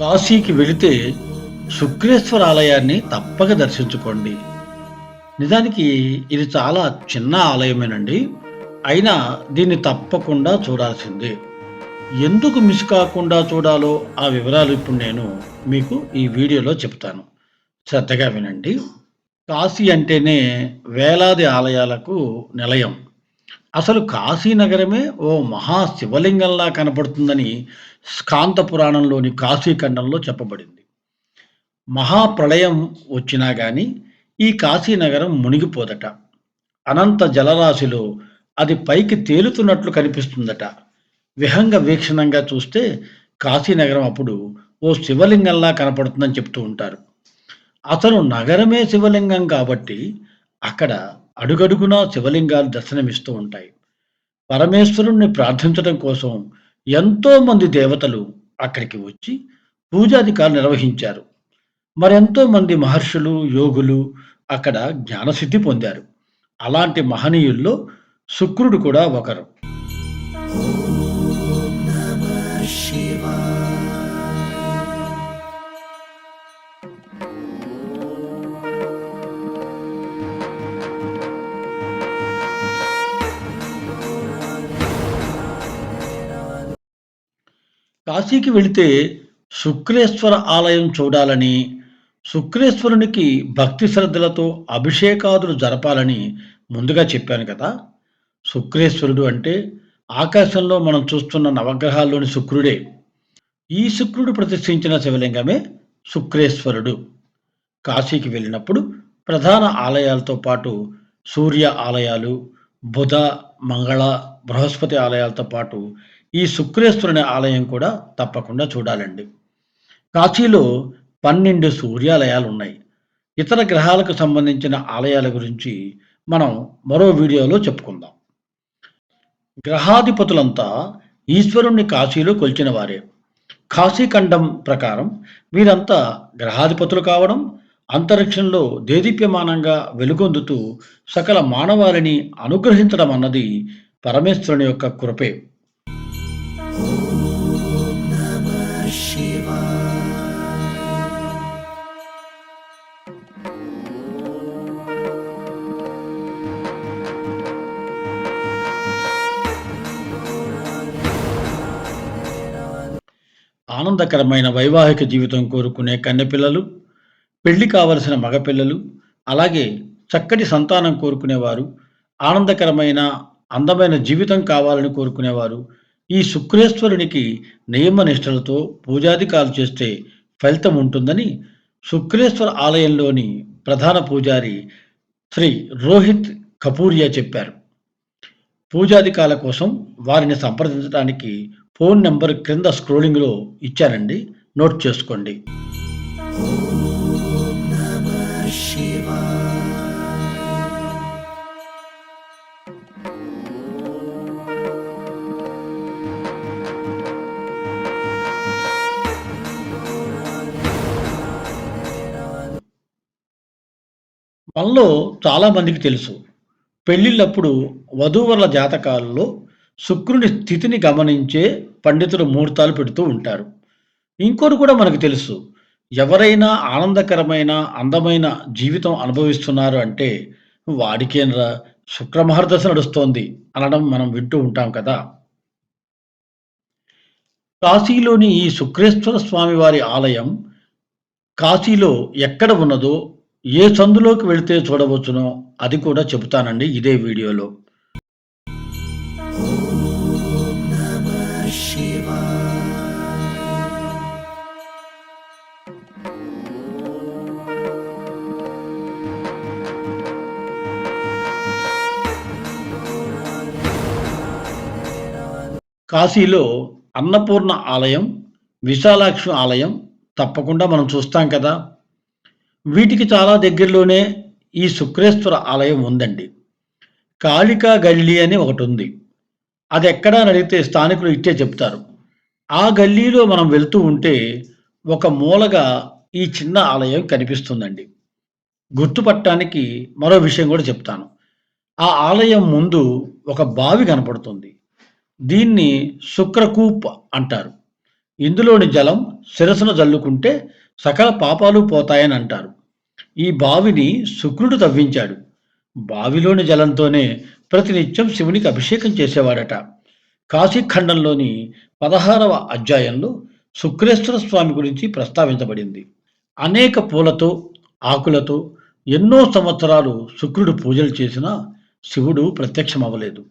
కాశీకి వెళితే శుక్రేశ్వర ఆలయాన్ని తప్పక దర్శించుకోండి. నిజానికి ఇది చాలా చిన్న ఆలయమేనండి. అయినా దీన్ని తప్పకుండా చూడాల్సిందే. ఎందుకు మిస్ కాకుండా చూడాలో ఆ వివరాలు ఇప్పుడు నేను మీకు ఈ వీడియోలో చెప్తాను. శ్రద్ధగా వినండి. కాశీ అంటేనే వేలాది ఆలయాలకు నిలయం. అసలు కాశీ నగరమే ఓ మహా శివలింగంలా కనపడుతుందని స్కాంత పురాణంలోని కాశీఖండంలో చెప్పబడింది. మహాప్రళయం వచ్చినా కానీ ఈ కాశీనగరం మునిగిపోదట. అనంత జలరాశిలో అది పైకి తేలుతున్నట్లు కనిపిస్తుందట. విహంగ వీక్షణంగా చూస్తే కాశీనగరం అప్పుడు ఓ శివలింగంలా కనపడుతుందని చెప్తూ ఉంటారు. అతను నగరమే శివలింగం కాబట్టి అక్కడ అడుగడుగునా శివలింగాలు దర్శనమిస్తూ ఉంటాయి. పరమేశ్వరుణ్ణి ప్రార్థించడం కోసం ఎంతో మంది దేవతలు అక్కడికి వచ్చి పూజాధికారులు నిర్వహించారు. మరెంతో మంది మహర్షులు యోగులు అక్కడ జ్ఞానసిద్ధి పొందారు. అలాంటి మహనీయుల్లో శుక్రుడు కూడా ఒకరు. కాశీకి వెళితే శుక్రేశ్వర ఆలయం చూడాలని శుక్రేశ్వరునికి భక్తి శ్రద్ధలతో అభిషేకాదులు జరపాలని ముందుగా చెప్పాను కదా. శుక్రేశ్వరుడు అంటే ఆకాశంలో మనం చూస్తున్న నవగ్రహాల్లోని శుక్రుడే. ఈ శుక్రుడు ప్రతిష్ఠించిన శివలింగమే శుక్రేశ్వరుడు. కాశీకి వెళ్ళినప్పుడు ప్రధాన ఆలయాలతో పాటు సూర్య ఆలయాలు బుధ మంగళ బృహస్పతి ఆలయాలతో పాటు ఈ శుక్రేశ్వరుని ఆలయం కూడా తప్పకుండా చూడాలండి. కాశీలో పన్నెండు సూర్యాలయాలు ఉన్నాయి. ఇతర గ్రహాలకు సంబంధించిన ఆలయాల గురించి మనం మరో వీడియోలో చెప్పుకుందాం. గ్రహాధిపతులంతా ఈశ్వరుణ్ణి కాశీలో కొలిచిన వారే. కాశీఖండం ప్రకారం వీరంతా గ్రహాధిపతులు కావడం అంతరిక్షంలో దేదీప్యమానంగా వెలుగొందుతూ సకల మానవాళిని అనుగ్రహించడం అన్నది పరమేశ్వరుని యొక్క కృపే. ఆనందకరమైన వైవాహిక జీవితం కోరుకునే కన్నెపిల్లలు పెళ్ళి కావలసిన మగపిల్లలు అలాగే చక్కటి సంతానం కోరుకునేవారు ఆనందకరమైన అందమైన జీవితం కావాలని కోరుకునేవారు ఈ శుక్రేశ్వరునికి నియమ నిష్ఠలతో పూజాధికాలు చేస్తే ఫలితం ఉంటుందని శుక్రేశ్వర ఆలయంలోని ప్రధాన పూజారి శ్రీ రోహిత్ కపూరియా చెప్పారు. పూజాధికాల కోసం వారిని సంప్రదించడానికి ఫోన్ నెంబర్ క్రింద స్క్రోలింగ్లో ఇచ్చారండి. నోట్ చేసుకోండి. మనలో చాలామందికి తెలుసు. పెళ్ళిళ్ళప్పుడు వధూవరుల జాతకాలలో శుక్రుని స్థితిని గమనించే పండితులు ముహూర్తాలు పెడుతూ ఉంటారు. ఇంకోటి కూడా మనకు తెలుసు. ఎవరైనా ఆనందకరమైన అందమైన జీవితం అనుభవిస్తున్నారు అంటే వాడికేనరా శుక్రమహర్దశ నడుస్తోంది అనడం మనం వింటూ ఉంటాం కదా. కాశీలోని ఈ శుక్రేశ్వర స్వామి వారి ఆలయం కాశీలో ఎక్కడ ఉన్నదో ఏ సందులోకి వెళితే చూడవచ్చునో అది కూడా చెబుతానండి ఇదే వీడియోలో. కాశీలో అన్నపూర్ణ ఆలయం విశాలాక్షి ఆలయం తప్పకుండా మనం చూస్తాం కదా. వీటికి చాలా దగ్గరలోనే ఈ శుక్రేశ్వర ఆలయం ఉందండి. కాళికా గల్లీ అని ఒకటి ఉంది. అది ఎక్కడా నడిగితే అడిగితే స్థానికులు ఇట్టే చెప్తారు. ఆ గల్లీలో మనం వెళ్తూ ఉంటే ఒక మూలగా ఈ చిన్న ఆలయం కనిపిస్తుందండి. గుర్తుపట్టడానికి మరో విషయం కూడా చెప్తాను. ఆ ఆలయం ముందు ఒక బావి కనపడుతుంది. దీన్ని శుక్రకూప్ అంటారు. ఇందులోని జలం శిరసన జల్లుకుంటే సకల పాపాలు పోతాయని అంటారు. ఈ బావిని శుక్రుడు తవ్వించాడు. బావిలోని జలంతోనే ప్రతినిత్యం శివునికి అభిషేకం చేసేవాడట. కాశీఖండంలోని పదహారవ అధ్యాయంలో శుక్రేశ్వర స్వామి గురించి ప్రస్తావించబడింది. అనేక పూలతో ఆకులతో ఎన్నో సంవత్సరాలు శుక్రుడు పూజలు చేసినా శివుడు ప్రత్యక్షమవ్వలేదు.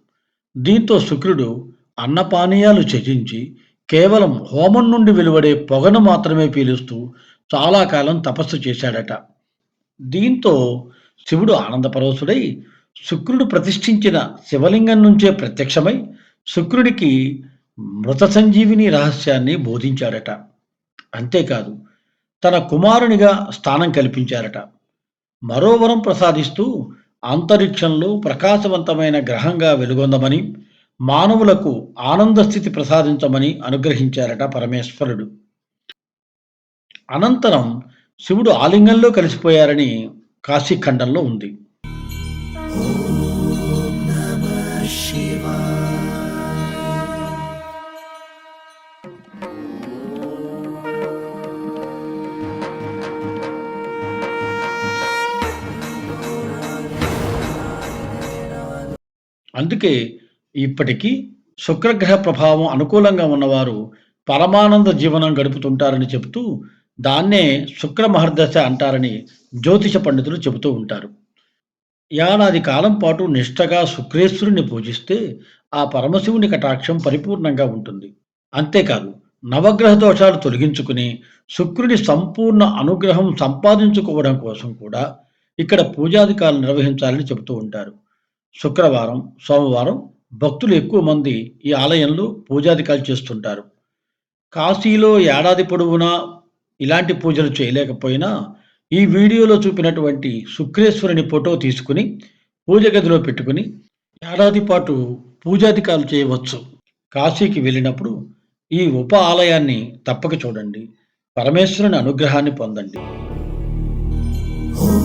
దీంతో శుక్రుడు అన్నపానీయాలు త్యజించి కేవలం హోమం నుండి వెలువడే పొగను మాత్రమే పీలుస్తూ చాలా కాలం తపస్సు చేశాడట. దీంతో శివుడు ఆనందపరవశుడై శుక్రుడు ప్రతిష్ఠించిన శివలింగం నుంచే ప్రత్యక్షమై శుక్రుడికి మృత సంజీవిని రహస్యాన్ని బోధించాడట. అంతేకాదు తన కుమారునిగా స్థానం కల్పించారట. మరో వరం ప్రసాదిస్తూ అంతరిక్షంలో ప్రకాశవంతమైన గ్రహంగా వెలుగొందమని మానవులకు ఆనంద స్థితి ప్రసాదించమని అనుగ్రహించారట పరమేశ్వరుడు. అనంతరం శివుడు ఆలింగంలో కలిసిపోయారని కాశీఖండంలో ఉంది. అందుకే ఇప్పటికీ శుక్రగ్రహ ప్రభావం అనుకూలంగా ఉన్నవారు పరమానంద జీవనం గడుపుతుంటారని చెబుతూ దాన్నే శుక్ర మహర్దశ అంటారని జ్యోతిష పండితులు చెబుతూ ఉంటారు. ఏడాది కాలం పాటు నిష్టగా శుక్రేశ్వరుని పూజిస్తే ఆ పరమశివుని కటాక్షం పరిపూర్ణంగా ఉంటుంది. అంతేకాదు నవగ్రహ దోషాలు తొలగించుకుని శుక్రుని సంపూర్ణ అనుగ్రహం సంపాదించుకోవడం కోసం కూడా ఇక్కడ పూజాధికారులు నిర్వహించాలని చెబుతూ ఉంటారు. శుక్రవారం సోమవారం భక్తులు ఎక్కువ మంది ఈ ఆలయంలో పూజాధికారులు చేస్తుంటారు. కాశీలో ఏడాది పొడవునా ఇలాంటి పూజలు చేయలేకపోయినా ఈ వీడియోలో చూపినటువంటి శుక్రేశ్వరుని ఫోటో తీసుకుని పూజ గదిలో పెట్టుకుని ఏడాది పాటు పూజాధికారులు చేయవచ్చు. కాశీకి వెళ్ళినప్పుడు ఈ ఉప ఆలయాన్ని తప్పక చూడండి. పరమేశ్వరుని అనుగ్రహాన్ని పొందండి. ఓం